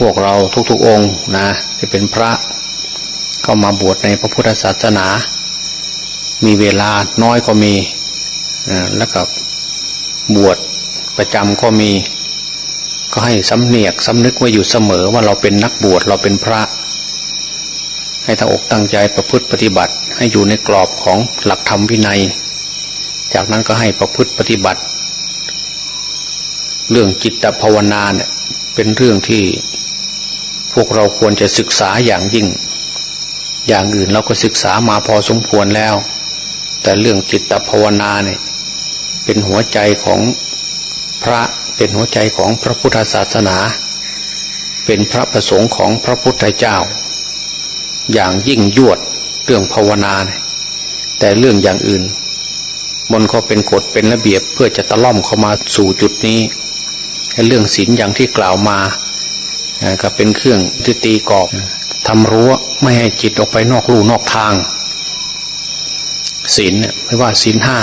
พวกเราทุกๆองค์นะจะเป็นพระเข้ามาบวชในพระพุทธศาสนา มีเวลาน้อยก็มีแล้วก็บวชประจำก็มี ก็ให้สำเนียกสำนึกไว้อยู่เสมอว่าเราเป็นนักบวชเราเป็นพระ ให้ตั้งอกตั้งใจประพฤติปฏิบัติ ให้อยู่ในกรอบของหลักธรรมวินัย จากนั้นก็ให้ประพฤติปฏิบัติ เรื่องจิตภาวนาเนี่ยเป็นเรื่องที่ พวกเราควรจะศึกษาอย่างยิ่ง อย่างอื่นเราก็ศึกษามาพอสมควรแล้ว แต่เรื่องจิตภาวนาเนี่ยเป็นหัวใจของพระเป็นหัวใจของพระพุทธศาสนา เป็นพระประสงค์ของพระพุทธเจ้า อย่างยิ่งยวดเรื่องภาวนาเนี่ยแต่เรื่องอย่างอื่น มันก็เป็นกฎเป็นระเบียบเพื่อจะตะล่อมเข้ามาสู่จุดนี้เรื่องศีลอย่างที่กล่าวมา ก็เป็นเครื่องที่ตีกรอบทำรั้วไม่ให้จิตออกไปนอกลู่นอกทางศีลไม่ว่าศีลห้า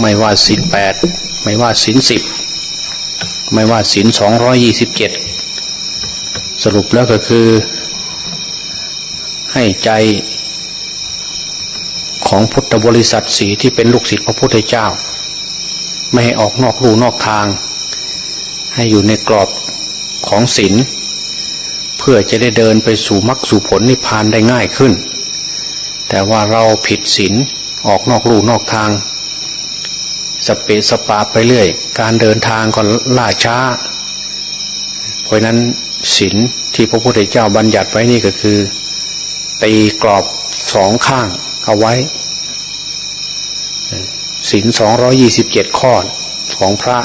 ไม่ว่าศีลแปดไม่ว่าศีลสิบไม่ว่าศีลสองร้อยยี่สิบเจ็ดสรุปแล้วก็คือ ให้ใจของพุทธบริษัทสีที่เป็นลูกศิษย์พระพุทธเจ้า ไม่ให้ออกนอกลู่นอกทาง ให้อยู่ในกรอบ ของศีลเพื่อจะได้เดินไปสู่มรรคสู่ผลนิพพานได้ง่ายขึ้น แต่ว่าเราผิดศีลออกนอกลู่นอกทาง สเปสปาไปเรื่อย การเดินทางก็ล่าช้า เพราะนั้นศีลที่พระพุทธเจ้าบัญญัติไว้นี่ก็คือ ตีกรอบสองข้างเอาไว้ศีลสองร้อยี่สิบเจ็ดข้อของพระ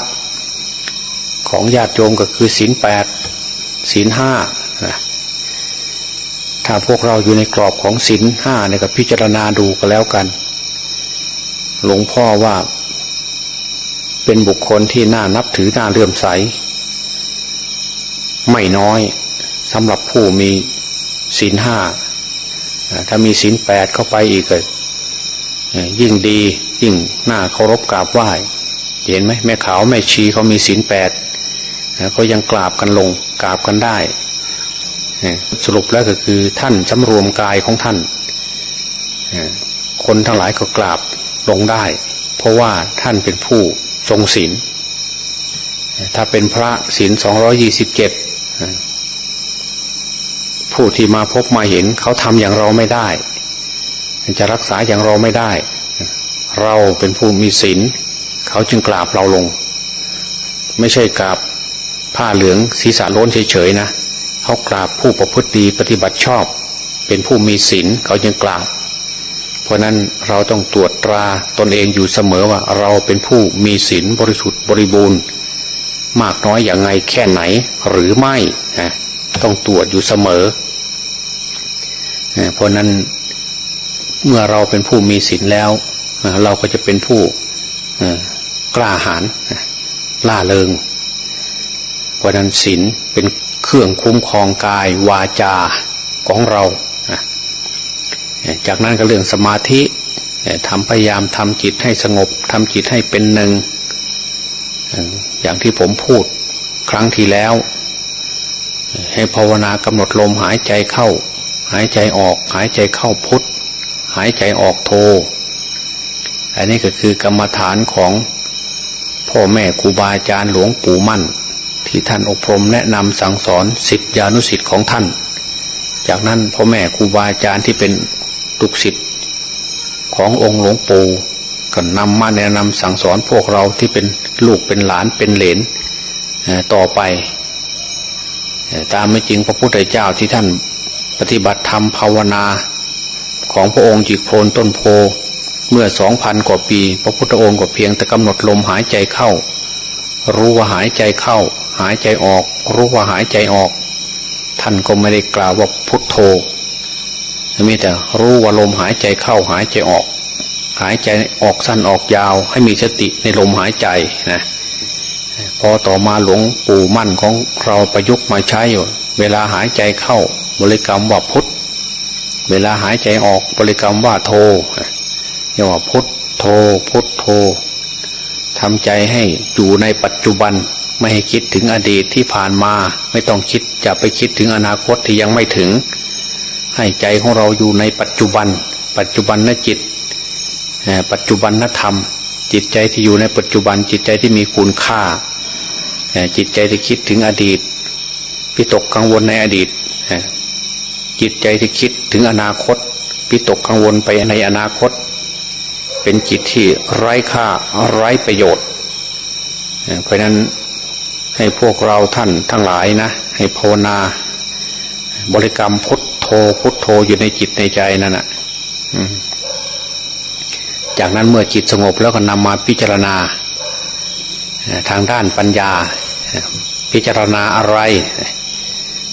ของญาติโยมก็คือศีลแปด ศีลห้าถ้าพวกเราอยู่ในกรอบของศีลห้าเนี่ยก็พิจารณาดูก็แล้วกัน หลวงพ่อว่า เป็นบุคคลที่น่านับถือน่าเลื่อมใส ไม่น้อยสำหรับผู้มีศีลห้าถ้ามีศีลแปดเข้าไปอีกยิ่งดียิ่งน่าเคารพกราบไหว้ เห็นไหมแม่ขาวแม่ชีเขามีศีลแปดเขายังกราบกันลง กราบกันได้ สรุปแล้วก็คือท่านสำรวมกายของท่าน คนทั้งหลายก็กราบลงได้ เพราะว่าท่านเป็นผู้ทรงศีล ถ้าเป็นพระศีลสองร้อยี่สิบเจ็ดผู้ที่มาพบมาเห็นเขาทำอย่างเราไม่ได้ จะรักษาอย่างเราไม่ได้ เราเป็นผู้มีศีลเขาจึงกราบเราลง ไม่ใช่กราบ ผ้าเหลืองศีรษะโล้นเฉยๆนะเขากราบผู้ประพฤติดีปฏิบัติชอบ เป็นผู้มีศีลเขาจึงกราบ เพราะนั้นเราต้องตรวจตราตนเองอยู่เสมอว่าเราเป็นผู้มีศีลบริสุทธิ์บริบูรณ์ มากน้อยอย่างไงแค่ไหนหรือไม่ต้องตรวจอยู่เสมอ เพราะนั้นเมื่อเราเป็นผู้มีศีลแล้ว เราก็จะเป็นผู้กล้าหาญล่าเริง เพราะนั้นศีลเป็นเครื่องคุ้มครองกายวาจาของเรา จากนั้นก็เรื่องสมาธิทำพยายามทำจิตให้สงบทำจิตให้เป็นหนึ่ง อย่างที่ผมพูดครั้งที่แล้ว ให้ภาวนากำหนดลมหายใจเข้า หายใจออกหายใจเข้าพุทธหายใจออกโท อันนี้ก็คือกรรมฐานของพ่อแม่ครูบาอาจารย์หลวงปู่มั่น ที่ท่านอบรมแนะนำสั่งสอนสิทธิานุสิทธิ์ของท่าน จากนั้นพ่อแม่ครูบาอาจารย์ที่เป็นลูกศิษย์ขององค์หลวงปู่ก็นำมาแนะนำสั่งสอนพวกเราที่เป็นลูกเป็นหลานเป็นเหลนต่อไป ตามไม่จริงพระพุทธเจ้าที่ท่านปฏิบัติธรรมภาวนาของพระองค์จิกโพนต้นโพเมื่อสองพันกว่าปี พระพุทธองค์ก็เพียงแต่กำหนดลมหายใจเข้า รู้ว่าหายใจเข้า หายใจออก รู้ว่าหายใจออก ท่านก็ไม่ได้กล่าวว่าพุทโธมีแต่รู้ว่าลมหายใจเข้าหายใจออก หายใจออกสั้นออกยาว ให้มีสติในลมหายใจนะพอต่อมาหลวงปู่มั่นของเราประยุกต์มาใช้อยู่เวลาหายใจเข้าบริกรรมว่าพุทธเวลาหายใจออกบริกรรมว่าโทเรียกว่าพุทโทพุทโททำใจให้อยู่ในปัจจุบัน ไม่ให้คิดถึงอดีตที่ผ่านมา ไม่ต้องคิดจะไปคิดถึงอนาคตที่ยังไม่ถึง ให้ใจของเราอยู่ในปัจจุบัน ปัจจุบันนจิต ปัจจุบันนธรรม จิตใจที่อยู่ในปัจจุบันจิตใจที่มีคุณค่า จิตใจที่คิดถึงอดีตพิตกกังวลในอดีต จิตใจที่คิดถึงอนาคตพิตกกังวลไปในอนาคต เป็นจิตที่ไร้ค่าไร้ประโยชน์เพราะนั้น ให้พวกเราท่านทั้งหลายนะ ให้ภาวนา บริกรรมพุทโธพุทโธอยู่ในจิตในใจนั่นแหะจากนั้นเมื่อจิตสงบแล้วก็นำมาพิจารณา ทางด้านปัญญา พิจารณาอะไร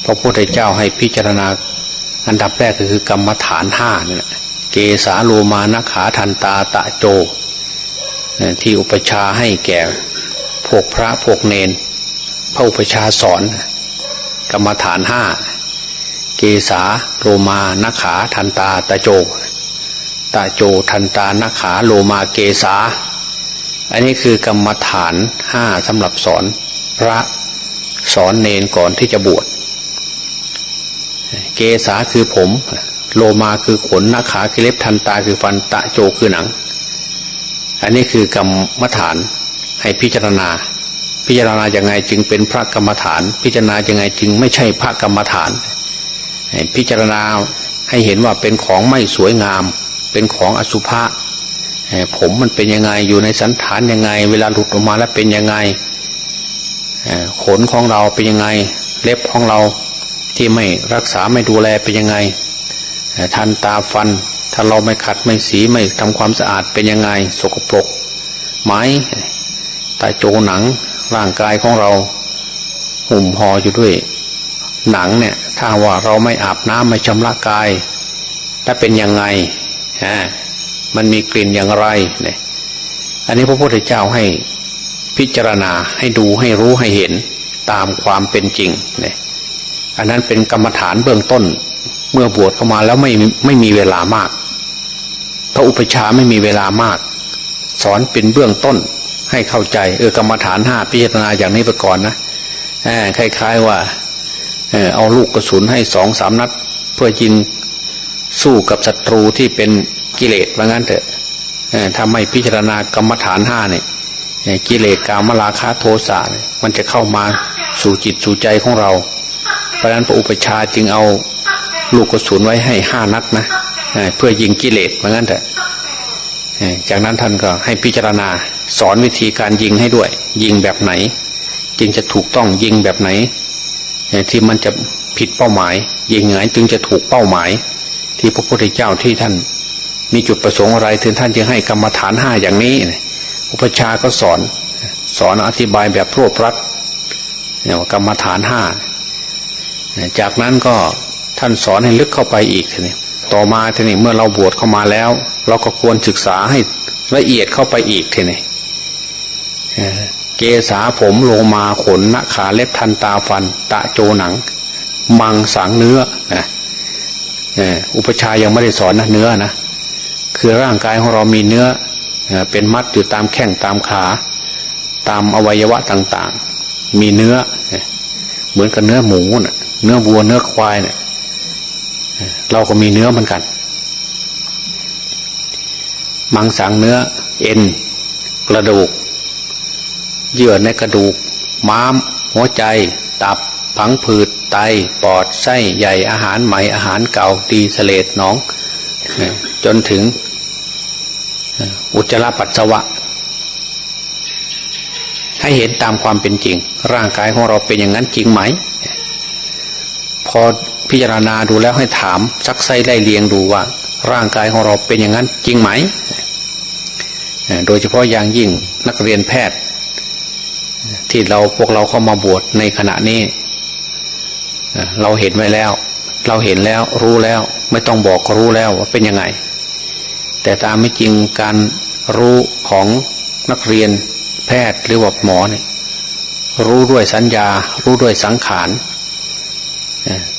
พระพุทธเจ้าให้พิจารณาอันดับแรกก็คือกรรมฐานห้านี่แหละเกสาโลมานะขาทันตาตะโจ ที่อุปชาให้แก่พวกพระพวกเนน พระอุปชาสอน กรรมฐานห้าเกสาโลมานขาทันตาตะโจตะโจทันตานขาโลมาเกสาอันนี้คือกรรมฐานห้าสำหรับสอนพระสอนเนนก่อนที่จะบวช เกษาคือผม โลมาคือขนนาขาคือเล็บทันตาคือฟันตะโจคือหนัง อันนี้คือกรรมฐานให้พิจารณา พิจารณาอย่างไงจึงเป็นพระกรรมฐาน พิจารณาอย่างไงจึงไม่ใช่พระกรรมฐาน พิจารณาให้เห็นว่าเป็นของไม่สวยงาม เป็นของอสุภะผมมันเป็นยังไงอยู่ในสันฐานยังไง เวลาหลุดออกมาแล้วเป็นยังไงขนของเราเป็นยังไง เล็บของเราที่ไม่รักษาไม่ดูแลเป็นยังไงทันตาฟัน ถ้าเราไม่ขัดไม่สีไม่ทำความสะอาดเป็นยังไง สกปรกไหมตาโจหนัง ร่างกายของเราหุ่มห่ออยู่ด้วย หนังเนี่ย ถ้าว่าเราไม่อาบน้ำไม่ชำระกายถ้าเป็นยังไงฮะมันมีกลิ่นอย่างไรเนี่ย อันนี้พระพุทธเจ้าให้พิจารณาให้ดูให้รู้ให้เห็นตามความเป็นจริงเนี่ยอันนั้นเป็นกรรมฐานเบื้องต้น เมื่อบวชเข้ามาแล้วไม่ไม่มีเวลามาก พระอุปชาไม่มีเวลามาก สอนเป็นเบื้องต้น ให้เข้าใจ เออกรรมฐานห้าพิจารณาอย่างนี้ไปก่อนนะคล้ายๆว่าเอาลูกกระสุนให้สองสามนัด เพื่อยิงสู้กับศัตรูที่เป็นกิเลสว่างั้นเถอะถ้าไม่พิจารณากรรมฐานห้าเนี่ยกิเลสกามราคะโทสะมันจะเข้ามาสู่จิตสู่ใจของเรา เพราะนั้นพระอุปชาจึงเอาลูกกระสุนไว้ให้ห้านัดนะเพื่อยิงกิเลสเหมือนกันแต่ จากนั้นท่านก็ให้พิจารณาสอนวิธีการยิงให้ด้วย ยิงแบบไหน จึงจะถูกต้องยิงแบบไหน ที่มันจะผิดเป้าหมาย ยิงไงจึงจะถูกเป้าหมาย ที่พระพุทธเจ้าที่ท่าน มีจุดประสงค์อะไรถึงท่านจึงให้กรรมฐานห้าอย่างนี้ อุปชาก็สอนสอนอธิบายแบบรวบรัดเนี่ยกรรมฐานห้าจากนั้นก็ท่านสอนให้ลึกเข้าไปอีกทีนี้ ต่อมาทีนี้เมื่อเราบวชเข้ามาแล้ว เราก็ควรศึกษาให้ละเอียดเข้าไปอีกทีนี้เกษาผมโลมาขนนขาเล็บทันตาฟัน ตะโจหนัง มังสังเนื้อนะอุปชายังไม่ได้สอนนะเนื้อนะคือร่างกายของเรามีเนื้อเป็นมัดอยู่ตามแข้งตามขา ตามอวัยวะต่างๆ มีเนื้อ เหมือนกับเนื้อหมูนะ่ะ เนื้อวัวเนื้อควายเนี่ย เราก็มีเนื้อเหมือนกัน มังสังเนื้อ เอ็น กระดูก เยื่อในกระดูก ม้าม หัวใจ ตับ ผังผืด ไต ปอด ไส้ใหญ่อาหารใหม่ อาหารเก่า ตีเสลดน้อง จนถึง อุจจาระปัสสาวะ ให้เห็นตามความเป็นจริง ร่างกายของเราเป็นอย่างนั้นจริงไหม พอ พิจารณาดูแล้วให้ถามซักไซไล่เลียงดูว่า ร่างกายของเราเป็นอย่างนั้นจริงไหม โดยเฉพาะอย่างยิ่งนักเรียนแพทย์ ที่เราพวกเราเข้ามาบวชในขณะนี้ เราเห็นไว้แล้ว เราเห็นแล้วรู้แล้วไม่ต้องบอกก็รู้แล้วว่าเป็นยังไง แต่ตามไม่จริงการรู้ของนักเรียนแพทย์หรือว่าหมอเนี่ยรู้ด้วยสัญญา รู้ด้วยสังขาร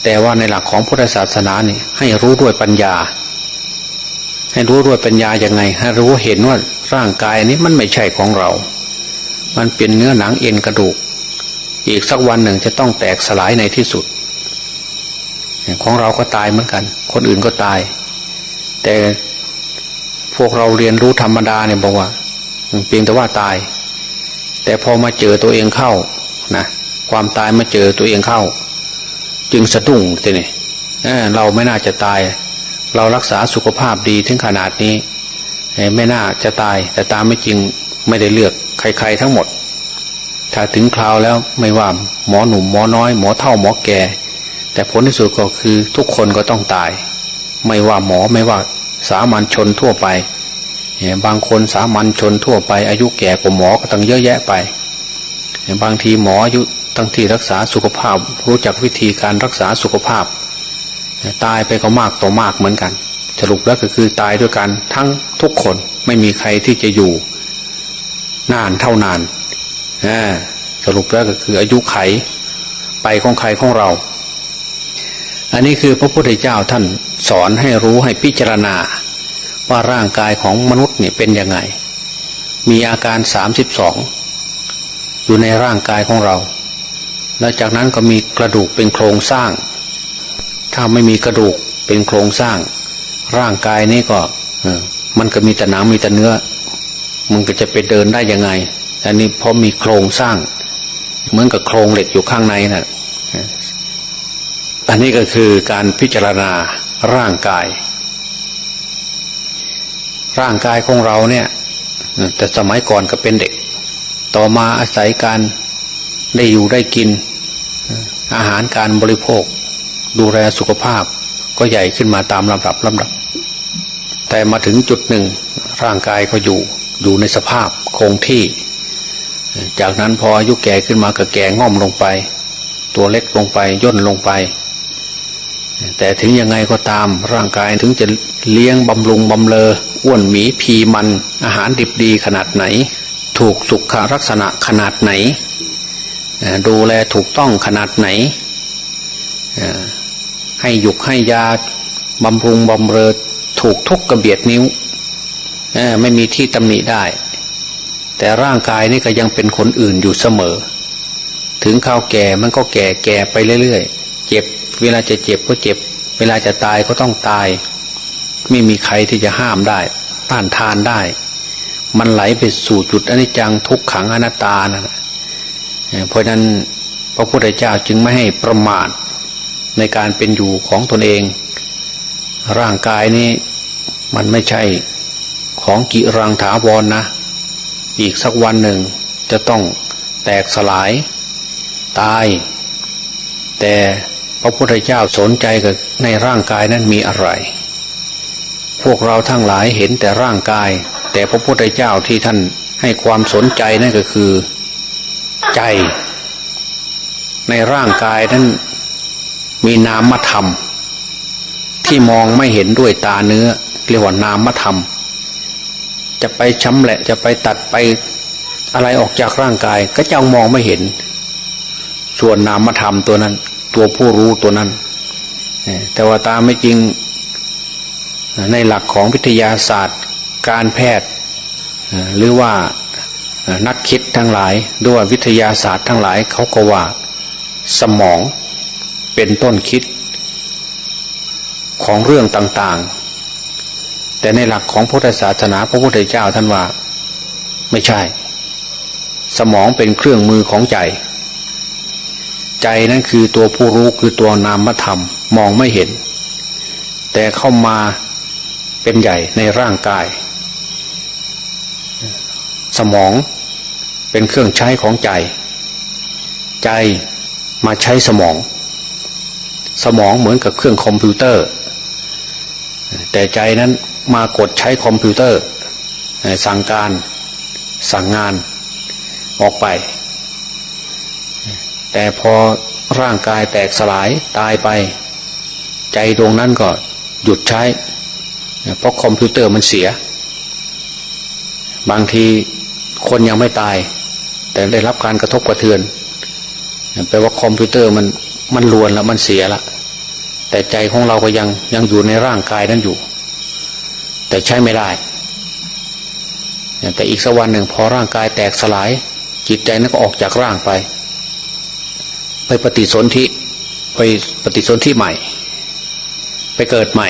แต่ว่าในหลักของพุทธศาสนาเนี่ยให้รู้ด้วยปัญญา ให้รู้ด้วยปัญญาอย่างไง ให้รู้เห็นว่าร่างกายนี้มันไม่ใช่ของเรา มันเป็นเนื้อหนังเอ็นกระดูก อีกสักวันหนึ่งจะต้องแตกสลายในที่สุด ของเราก็ตายเหมือนกัน คนอื่นก็ตาย แต่พวกเราเรียนรู้ธรรมดาเนี่ยบอกว่าเพียงแต่ว่าตาย แต่พอมาเจอตัวเองเข้านะความตายมาเจอตัวเองเข้า จึงสะดุ้งทีนี่เเราไม่น่าจะตาย เรารักษาสุขภาพดีถึงขนาดนี้ไม่น่าจะตาย แต่ตามไม่จริงไม่ได้เลือกใคร ๆ ทั้งหมด ถ้าถึงคราวแล้วไม่ว่าหมอหนุ่มหมอน้อย หมอเท่าหมอแก่ แต่ผลที่สุดก็คือทุกคนก็ต้องตาย ไม่ว่าหมอไม่ว่าสามัญชนทั่วไปบางคนสามัญชนทั่วไปอายุแก่กว่าหมอก็ตั้งเยอะแยะไป บางทีหมออายุ ตั้งที่รักษาสุขภาพ รู้จักวิธีการรักษาสุขภาพ ตายไปก็มากต่อมากเหมือนกัน สรุปแล้วก็คือตายด้วยกันทั้งทุกคนไม่มีใครที่จะอยู่ นานเท่านานสรุปแล้วก็คืออายุไขไปของใครของเรา อันนี้คือพระพุทธเจ้าท่านสอนให้รู้ให้พิจารณา ว่าร่างกายของมนุษย์เนี่ยเป็นยังไง มีอาการสามสิบสองอยู่ในร่างกายของเรา แล้วจากนั้นก็มีกระดูกเป็นโครงสร้าง ถ้าไม่มีกระดูกเป็นโครงสร้าง ร่างกายนี้ก็มันก็มีแต่หนังมีแต่เนื้อ มันก็จะไปเดินได้ยังไง อันนี้พอมีโครงสร้าง เหมือนกับโครงเหล็กอยู่ข้างในนะ่ะอันนี้ก็คือการพิจารณาร่างกาย ร่างกายของเราเนี่ย แต่สมัยก่อนก็เป็นเด็ก ต่อมาอาศัยการ ได้อยู่ได้กิน อาหารการบริโภค ดูแลสุขภาพ ก็ใหญ่ขึ้นมาตามลำดับลำดับ แต่มาถึงจุดหนึ่ง ร่างกายก็อยู่อยู่ในสภาพคงที่ จากนั้นพออายุแก่ขึ้นมาก็แก่ง่อมลงไป ตัวเล็กลงไปย่นลงไป แต่ถึงยังไงก็ตามร่างกายถึงจะเลี้ยงบำรุงบำเลออ้วนหมีพีมันอาหารดิบดีขนาดไหน ถูกสุขลักษณะขนาดไหน ดูแลถูกต้องขนาดไหน ให้หยุกให้ยาบำรุงบำเรอถูกทุกกระเบียดนิ้ว ไม่มีที่ตำหนิได้ แต่ร่างกายนี่ก็ยังเป็นคนอื่นอยู่เสมอ ถึงข้าวแก่มันก็แก่แก่ไปเรื่อยๆ เจ็บ เวลาจะเจ็บก็เจ็บ เวลาจะตายก็ต้องตาย ไม่มีใครที่จะห้ามได้ ต้านทานได้ มันไหลไปสู่จุดอนิจจังทุกขังอนัตตานะ เพราะนั้นพระพุทธเจ้าจึงไม่ให้ประมาทในการเป็นอยู่ของตนเอง ร่างกายนี้มันไม่ใช่ของกิรังถาวรนนะ อีกสักวันหนึ่งจะต้องแตกสลาย ตาย แต่พระพุทธเจ้าสนใจกับในร่างกายนั้นมีอะไร พวกเราทั้งหลายเห็นแต่ร่างกาย แต่พระพุทธเจ้าที่ท่านให้ความสนใจนั่นก็คือ ใจ ในร่างกายนั้นมีนามธรรม ที่มองไม่เห็นด้วยตาเนื้อ เรียกว่านามธรรม จะไปช้ำแหละจะไปตัดไปอะไรออกจากร่างกายก็จะมองไม่เห็น ส่วนนามธรรมตัวนั้น ตัวผู้รู้ตัวนั้น แต่ว่าตามไม่จริง ในหลักของวิทยาศาสตร์ การแพทย์ หรือว่า นักคิดทั้งหลายด้วยวิทยาศาสตร์ทั้งหลายเขาก็ว่า สมองเป็นต้นคิด ของเรื่องต่างๆ แต่ในหลักของพุทธศาสนาพระพุทธเจ้าท่านว่า ไม่ใช่ สมองเป็นเครื่องมือของใจ ใจนั้นคือตัวผู้รู้คือตัวนามธรรมมองไม่เห็น แต่เข้ามาเป็นใหญ่ในร่างกายสมอง เป็นเครื่องใช้ของใจ ใจมาใช้สมอง สมองเหมือนกับเครื่องคอมพิวเตอร์ แต่ใจนั้นมากดใช้คอมพิวเตอร์ สั่งการสั่งงานออกไป แต่พอร่างกายแตกสลายตายไป ใจดวงนั้นก็หยุดใช้ เพราะคอมพิวเตอร์มันเสีย บางทีคนยังไม่ตาย แต่ได้รับการกระทบกระเทือนแปลว่าคอมพิวเตอร์มันมันลวนแล้วมันเสียละแต่ใจของเราก็ยังยังอยู่ในร่างกายนั้นอยู่ แต่ใช้ไม่ได้แต่อีกสักวันหนึ่งพอร่างกายแตกสลาย จิตใจนั้นก็ออกจากร่างไป ไปปฏิสนธิไปปฏิสนธิใหม่ ไปเกิดใหม่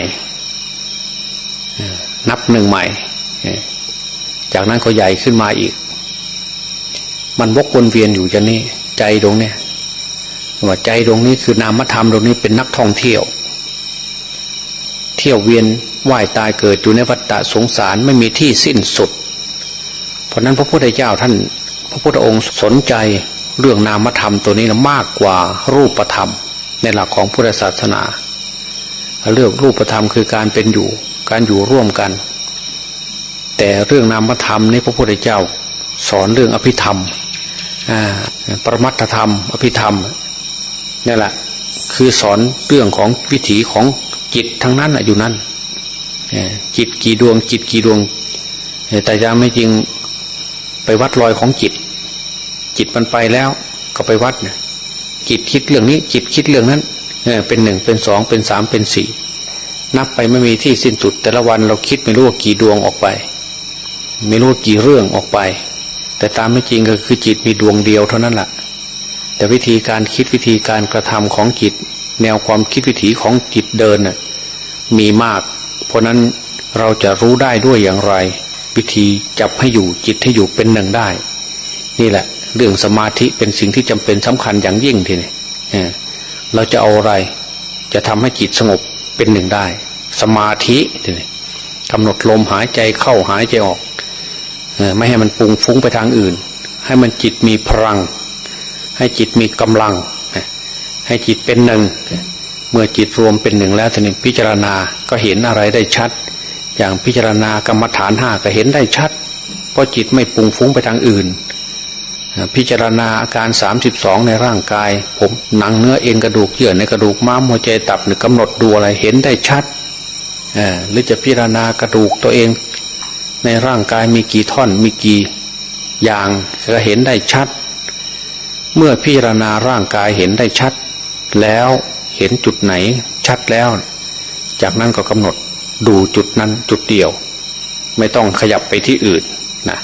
นับหนึ่งใหม่ จากนั้นก็ใหญ่ขึ้นมาอีก มันวกวนเวียนอยู่อย่างนี้ ใจตรงเนี้ยว่าใจตรงนี้คือนามธรรมตรงนี้เป็นนักท่องเที่ยว เที่ยวเวียนว่ายตายเกิดอยู่ในวัฏฏะสงสารไม่มีที่สิ้นสุด เพราะนั้นพระพุทธเจ้าท่าน พระพุทธองค์สนใจเรื่องนามธรรมตัวนี้นะมากกว่ารูปธรรม ในหลักของพุทธศาสนา เรื่องรูปธรรมคือการเป็นอยู่ การอยู่ร่วมกัน แต่เรื่องนามธรรมนี่พระพุทธเจ้า สอนเรื่องอภิธรรม ปรมัตถธรรม อภิธรรมนี่แหละ คือสอนเรื่องของวิถีของจิตทั้งนั้นอยู่นั่นจิตกี่ดวง จิตกี่ดวง แต่ยังไม่จริงไปวัดรอยของจิต จิตมันไปแล้วก็ไปวัดเนี่ยจิตคิดเรื่องนี้ จิตคิดเรื่องนั้นเออเป็นหนึ่งเป็นสองเป็นสามเป็นสี่นับไปไม่มีที่สิ้นสุด แต่ละวันเราคิดไม่รู้ว่ากี่ดวงออกไป ไม่รู้กี่เรื่องออกไป แต่ตามไม่จริงก็คือจิตมีดวงเดียวเท่านั้นแหละแต่วิธีการคิดวิธีการกระทำของจิต แนวความคิดวิถีของจิตเดินน่ะมีมาก เพราะนั้นเราจะรู้ได้ด้วยอย่างไร วิธีจับให้อยู่จิตให้อยู่เป็นหนึ่งได้ นี่แหละ เรื่องสมาธิเป็นสิ่งที่จำเป็นสำคัญอย่างยิ่งทีนี้เราจะเอาอะไร จะทำให้จิตสงบเป็นหนึ่งได้ สมาธิทีนี้กำหนดลมหายใจเข้าหายใจออก ไม่ให้มันปุงฟุ้งไปทางอื่น ให้มันจิตมีพลัง ให้จิตมีกำลัง ให้จิตเป็นหนึ่ง เมื่อจิตรวมเป็นหนึ่งแล้วทีนี้พิจารณาก็เห็นอะไรได้ชัด อย่างพิจารณากรรมฐานห้าก็เห็นได้ชัด เพราะจิตไม่ปุงฟุ้งไปทางอื่น พิจารณาอาการ 32 ในร่างกาย ผมหนังเนื้อเอ็นกระดูกเยื่อในกระดูกม้ามหัวใจตับหรือกำหนดดูอะไรเห็นได้ชัดหรือจะพิจารณากระดูกตัวเอง ในร่างกายมีกี่ท่อนมีกี่อย่างก็เห็นได้ชัด เมื่อพิจารณาร่างกายเห็นได้ชัด แล้วเห็นจุดไหนชัดแล้ว จากนั้นก็กำหนดดูจุดนั้นจุดเดียว ไม่ต้องขยับไปที่อื่นนะ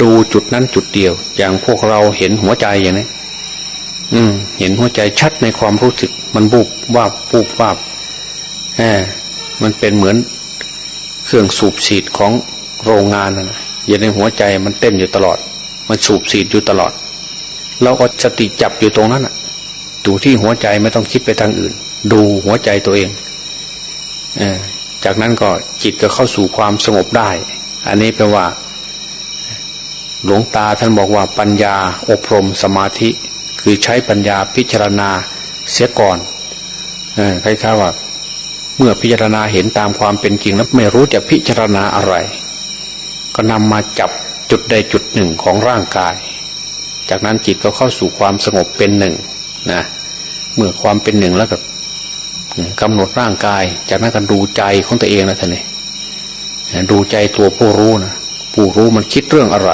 ดูจุดนั้นจุดเดียว อย่างพวกเราเห็นหัวใจอย่างนี้อืม เห็นหัวใจชัดในความรู้สึก มันบุบวาบปูบวาบแหมมันเป็นเหมือนเครื่องสูบฉีดของ โรงงานนะนะอยู่ในหัวใจมันเต้นอยู่ตลอด มันสูบฉีดอยู่ตลอด เราก็สติจับอยู่ตรงนั้นอะดูที่หัวใจไม่ต้องคิดไปทางอื่น ดูหัวใจตัวเองเอจากนั้นก็จิตก็เข้าสู่ความสงบได้ อันนี้แปลว่า หลวงตาท่านบอกว่าปัญญาอบรมสมาธิ คือใช้ปัญญาพิจารณาเสียก่อนอคล้ายๆว่า เมื่อพิจารณาเห็นตามความเป็นจริงแล้วไม่รู้จะพิจารณาอะไร ก็นำมาจับจุดใดจุดหนึ่งของร่างกาย จากนั้นจิตก็เข้าสู่ความสงบเป็นหนึ่งนะเมื่อความเป็นหนึ่งแล้วก็กำหนดร่างกาย จากนั้นก็ดูใจของตัวเองนะท่านนี่ดูใจตัวผู้รู้นะผู้รู้มันคิดเรื่องอะไร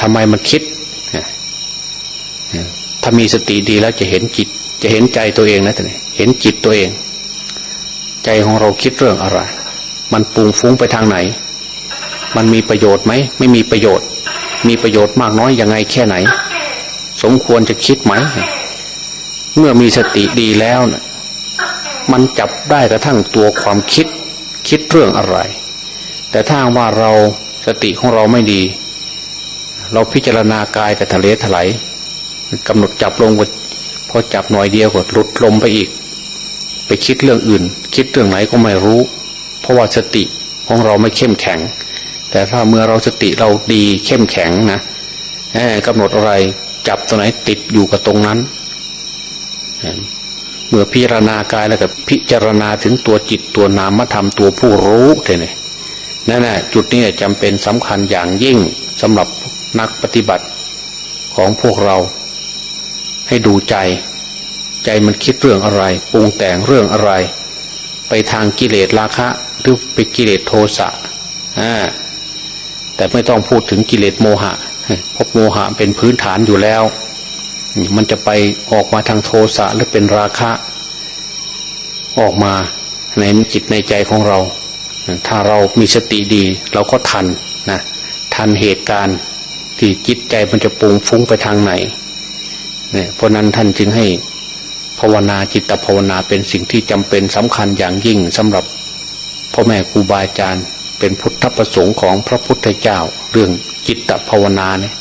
ทำไมมันคิดถ้ามีสติดีแล้วจะเห็นจิต จะเห็นใจตัวเองนะท่านนี่เห็นจิตตัวเอง ใจของเราคิดเรื่องอะไร มันปุงฟุ้งไปทางไหน มันมีประโยชน์ไหมไม่มีประโยชน์ มีประโยชน์มากน้อยยังไงแค่ไหน สมควรจะคิดไหมเมื่อมีสติดีแล้วนะมันจับได้กระทั่งตัวความคิด คิดเรื่องอะไร แต่ถ้าว่าเราสติของเราไม่ดี เราพิจารณากายกับทะเลถลายกำหนดจับลงพอจับหน่อยเดียวก็หลุดลมไปอีก ไปคิดเรื่องอื่น คิดเรื่องไหนก็ไม่รู้ เพราะว่าสติของเราไม่เข้มแข็ง แต่ถ้าเมื่อเราสติเราดีเข้มแข็งนะกำหนดอะไรจับตัวไหนติดอยู่กับตรงนั้น เมื่อพิจารณากายแล้วก็พิจารณาถึงตัวจิตตัวนามธรรมตัวผู้รู้เนี่นั่นแหละจุดนี้จำเป็นสำคัญอย่างยิ่งสำหรับนักปฏิบัติของพวกเรา ให้ดูใจ ใจมันคิดเรื่องอะไรปรุงแต่งเรื่องอะไร ไปทางกิเลสราคะ หรือไปกิเลสโทสะอ่า แต่ไม่ต้องพูดถึงกิเลสโมหะเพราะโมหะเป็นพื้นฐานอยู่แล้ว มันจะไปออกมาทางโทสะหรือเป็นราคะ ออกมาในจิตในใจของเรา ถ้าเรามีสติดี เราก็ทันนะทันเหตุการณ์ที่จิตใจมันจะปุงฟุ้งไปทางไหนเนี่ยเพราะนั้นท่านจึงให้ภาวนาจิตภาวนาเป็นสิ่งที่จำเป็นสำคัญอย่างยิ่งสำหรับพ่อแม่ครูบาอาจารย์ เป็นพุทธประสงค์ของพระพุทธเจ้า เรื่องจิตภาวนาเนี่ย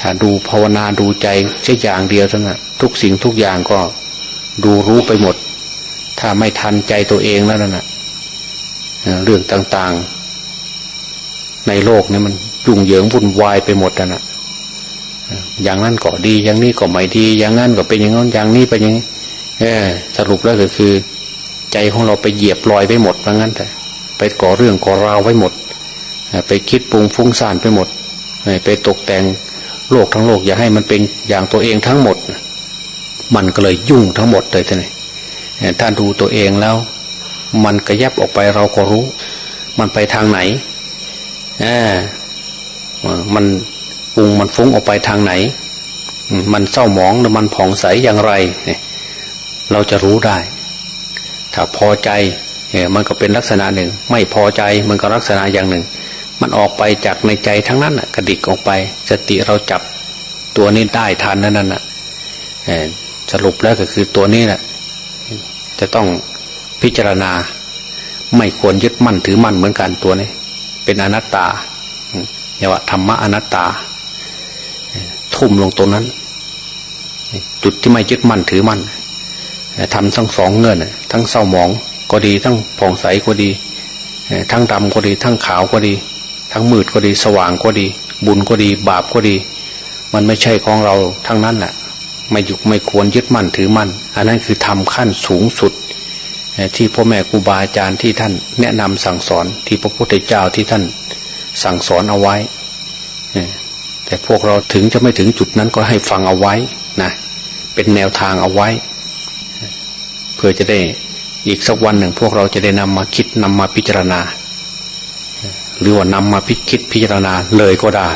ถ้าดูภาวนาดูใจแค่อย่างเดียวเท่านั้นทุกสิ่งทุกอย่างก็ดูรู้ไปหมด ถ้าไม่ทันใจตัวเองแล้วนั่นนะเรื่องต่างๆ ในโลกนี้มันยุ่งเหยิงวุ่นวายไปหมดนะอย่างนั้นก็ดี อย่างนี้ก็ไม่ดี อย่างนั้นก็เป็นอย่างนั้นอย่างนี้เป็นอย่างนี้สรุปแล้วก็คือ ใจของเราไปเหยียบลอยไปหมดว่าะงั้นแต่ ไปก่อเรื่องก่อราวไว้หมด ไปคิดปรุงฟุ้งซ่านไปหมด ไปตกแต่งโลกทั้งโลกอย่าให้มันเป็นอย่างตัวเองทั้งหมด มันก็เลยยุ่งทั้งหมดเลยท่านถ้านดูตัวเองแล้ว มันกระยับออกไปเราก็รู้ มันไปทางไหนอมันปรุงมันฟุ้งออกไปทางไหน มันเศร้าหมองหรือมันผ่องใสอย่างไร เราจะรู้ได้ ถ้าพอใจ มันก็เป็นลักษณะหนึ่ง ไม่พอใจมันก็ลักษณะอย่างหนึ่ง มันออกไปจากในใจทั้งนั้นกระดิกออกไป สติเราจับตัวนี้ได้ทันนั่นน่ะสรุปแล้วก็คือตัวนี้แหละจะต้องพิจารณา ไม่ควรยึดมั่นถือมั่นเหมือนกันตัวนี้ เป็นอนัตตาเรียว่าธรรมะอนัตตา ทุ่มลงตรงนั้น จุดที่ไม่ยึดมั่นถือมั่นทำทั้งสองเงื่อนทั้งเศร้าหมอง ก็ดี ทั้งผ่องใสก็ดี ทั้งดำก็ดี ทั้งขาวก็ดี ทั้งมืดก็ดี สว่างก็ดี บุญก็ดี บาปก็ดี มันไม่ใช่ของเราทั้งนั้นแหละไม่หยุกไม่ควรยึดมั่นถือมั่น อันนั้นคือทำขั้นสูงสุด ที่พ่อแม่ครูบาอาจารย์ที่ท่านแนะนำสั่งสอนที่พระพุทธเจ้าที่ท่านสั่งสอนเอาไว้แต่พวกเราถึงจะไม่ถึงจุดนั้นก็ให้ฟังเอาไว้นะเป็นแนวทางเอาไว้ เพื่อจะได้ อีกสักวันหนึ่งพวกเราจะได้นำมาคิดนำมาพิจารณา หรือว่านำมาพิคิดพิจารณาเลยก็ได้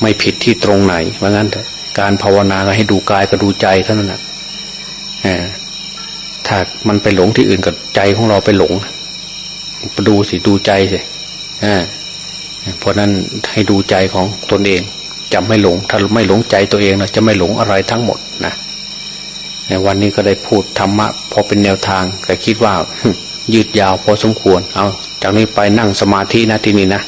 ไม่ผิดที่ตรงไหนว่าะงั้นการภาวนาก็ให้ดูกายก็ดูใจเท่านั้นนะถ้ามันไปหลงที่อื่นกับใจของเราไปหลงไปดูสิดูใจสิเพราะนั้นให้ดูใจของตนเองจำไม่หลง ถ้าไม่หลงใจตัวเองนะจะไม่หลงอะไรทั้งหมดนะ วันนี้ก็ได้พูดธรรมะพอเป็นแนวทางแต่คิดว่ายืดยาวพอสมควร เอาจากนี้ไปนั่งสมาธินะที่นี่นะ